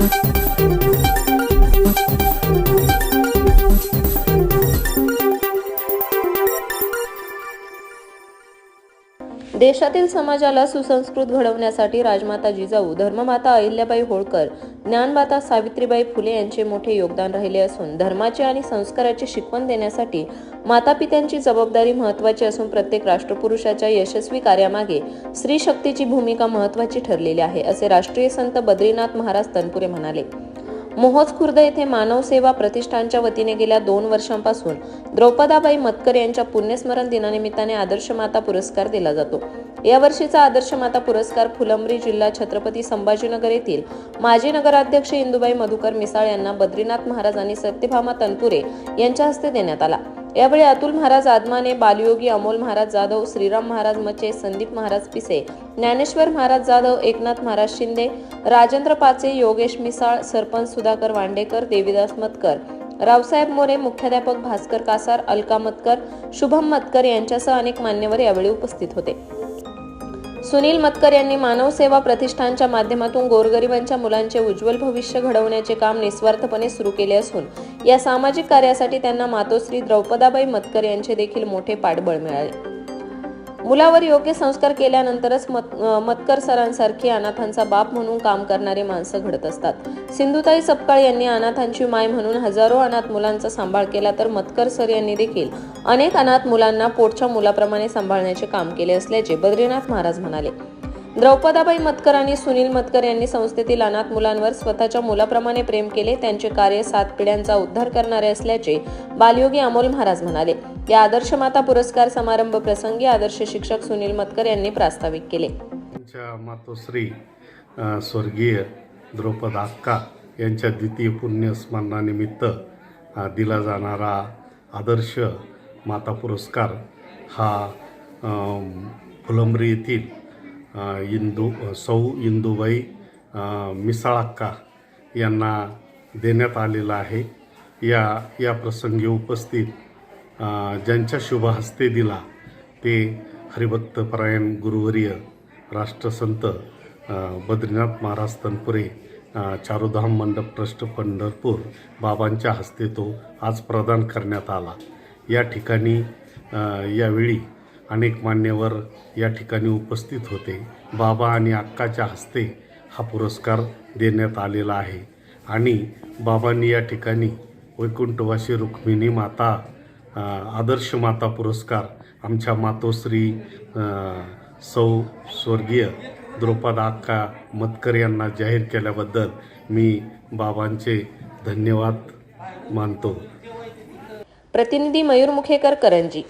thank you देशातील समाजाला सुसंस्कृत घडवण्यासाठी राजमाता जिजाऊ धर्ममाता अहिल्याबाई होळकर ज्ञानमाता सावित्रीबाई फुले यांचे मोठे योगदान राहिले असून धर्माचे आणि संस्काराची शिकवण देण्यासाठी मातापित्यांची जबाबदारी महत्त्वाची असून प्रत्येक राष्ट्रपुरुषाच्या यशस्वी कार्यामागे स्त्री शक्तीची भूमिका महत्त्वाची ठरलेली आहे असे राष्ट्रीय संत बद्रीनाथ महाराज तनपुरे म्हणाले. मोहोज खुर्द येथे मानव सेवा प्रतिष्ठानच्या वतीने गेल्या दोन वर्षांपासून द्रौपदाबाई मतकर यांच्या पुण्यस्मरण दिनानिमित्ताने आदर्श माता पुरस्कार दिला जातो. या वर्षीचा आदर्श माता पुरस्कार फुलंब्री जिल्हा छत्रपती संभाजीनगर येथील माजी नगराध्यक्ष इंदुबाई मधुकर मिसाळ यांना बद्रीनाथ महाराज आणि सत्यभामा तनपुरे यांच्या हस्ते देण्यात आला. यावेळी अतुल महाराज आदमाने बालयोगी अमोल महाराज जाधव श्रीराम महाराज मचे संदीप महाराज पिसे ज्ञानेश्वर महाराज जाधव एकनाथ महाराज शिंदे राजेंद्र पाचे योगेश मिसाळ सरपंच सुधाकर वांडेकर देवीदास मतकर रावसाहेब मोरे मुख्याध्यापक भास्कर कासार अलका मतकर शुभम मतकर यांच्यासह अनेक मान्यवर यावेळी उपस्थित होते. सुनील मतकर यांनी मानव सेवा प्रतिष्ठानच्या माध्यमातून गोरगरिबांच्या मुलांचे उज्ज्वल भविष्य घडवण्याचे काम निस्वार्थपणे सुरू केले असून या सामाजिक कार्यासाठी त्यांना मातोश्री द्रौपदाबाई मतकर यांचे देखील मोठे पाठबळ मिळाले. मुलावर योग्य संस्कार केल्यानंतरच मत मतकर सरांसारखी अनाथांचा बाप म्हणून काम करणारी माणसं घडत असतात. सिंधुताई सपकाळ यांनी अनाथांची माय म्हणून हजारो अनाथ मुलांचा सांभाळ केला तर मतकर सर यांनी देखील अनेक अनाथ मुलांना पोटच्या मुलाप्रमाणे सांभाळण्याचे काम केले असल्याचे बद्रीनाथ महाराज म्हणाले. द्रौपदाबाई मतकर आणि सुनील मतकर यांनी संस्थेतील अनाथ मुलांवर स्वतःच्या मुलाप्रमाणे प्रेम केले. त्यांचे कार्य सात पिढ्यांचा उद्धार करणारे असल्याचे बालयोगी अमोल महाराज म्हणाले. या आदर्श माता पुरस्कार समारंभ प्रसंगी आदर्श शिक्षक सुनील मतकर यांनी प्रास्ताविक केले. त्यांच्या मातोश्री स्वर्गीय द्रौपद अक्का यांच्या द्वितीय पुण्यस्मरणानिमित्त दिला जाणारा आदर्श माता पुरस्कार हा फुलंब्री येथील इंदू सौ इंदुबाई मिसाळक्का यांना देण्यात आलेला आहे या या प्रसंगी उपस्थित ज्यांच्या शुभ हस्ते दिला ते हरिभक्तपरायण गुरुवर्य राष्ट्रसंत बद्रीनाथ महाराज तनपुरे चारुधाम मंडप ट्रस्ट पंढरपूर बाबांच्या हस्ते तो आज प्रदान करण्यात आला या ठिकाणी यावेळी अनेक मान्यवर या ठिकाणी उपस्थित होते. बाबा आणि अक्काच्या हस्ते हा पुरस्कार देण्यात आलेला आहे. आणि बाबांनी या ठिकाणी वैकुंठवासी रुक्मिणी माता आदर्श माता पुरस्कार आमच्या मातोश्री सौ स्वर्गीय द्रौपद अक्का मतकर यांना जाहीर केल्याबद्दल मी बाबांचे धन्यवाद मानतो. प्रतिनिधी मयूर मुखेकर करंजी